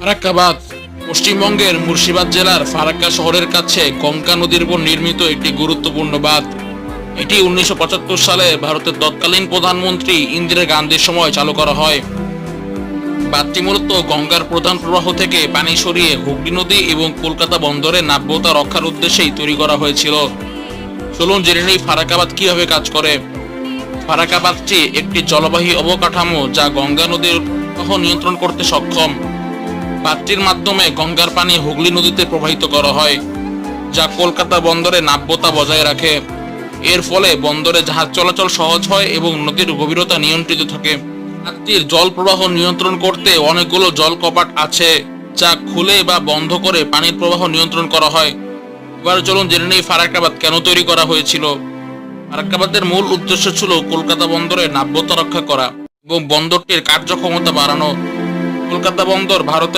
ফারাক্কাবাদ, পশ্চিমবঙ্গের মুর্শিদাবাদ জেলার ফারাক্কা শহরের কাছে গঙ্গা নদীর উপর নির্মিত একটি গুরুত্বপূর্ণ বাঁধ। এটি উনিশশো পঁচাত্তর সালে ভারতের তৎকালীন প্রধানমন্ত্রী ইন্দিরা গান্ধীর সময় চালু করা হয়। বাঁধটি মূলত গঙ্গার প্রধান প্রবাহ থেকে পানি সরিয়ে হুগলি নদী এবং কলকাতা বন্দরে নাব্যতা রক্ষার উদ্দেশ্যেই তৈরি করা হয়েছিল। চলুন জেনে নেই ফারাক্কাবাদ কীভাবে কাজ করে। ফারাক্কাবাদটি একটি জলবাহী অবকাঠামো যা গঙ্গা নদীর নিয়ন্ত্রণ করতে সক্ষম। বাঁধটির মাধ্যমে গঙ্গার পানি হুগলি নদীতে প্রবাহিত করা হয়, যা কলকাতা বন্দরে নাব্যতা বজায় রাখে। এর ফলে বন্দরে জাহাজ চলাচল সহজ হয় এবং নদীর গভীরতা নিয়ন্ত্রিত থাকে। বাঁধটির জল প্রবাহ নিয়ন্ত্রণ করতে অনেকগুলো জল কপাট আছে, যা খুলে বা বন্ধ করে পানির প্রবাহ নিয়ন্ত্রণ করা হয়। এবার চলুন জেনে নেই ফারাক্কাবাদ কেন তৈরি করা হয়েছিল। ফারাক্কাবাদের মূল উদ্দেশ্য ছিল কলকাতা বন্দরে নাব্যতা রক্ষা করা এবং বন্দরটির কার্যক্ষমতা বাড়ানো। কলকাতা বন্দর ভারতের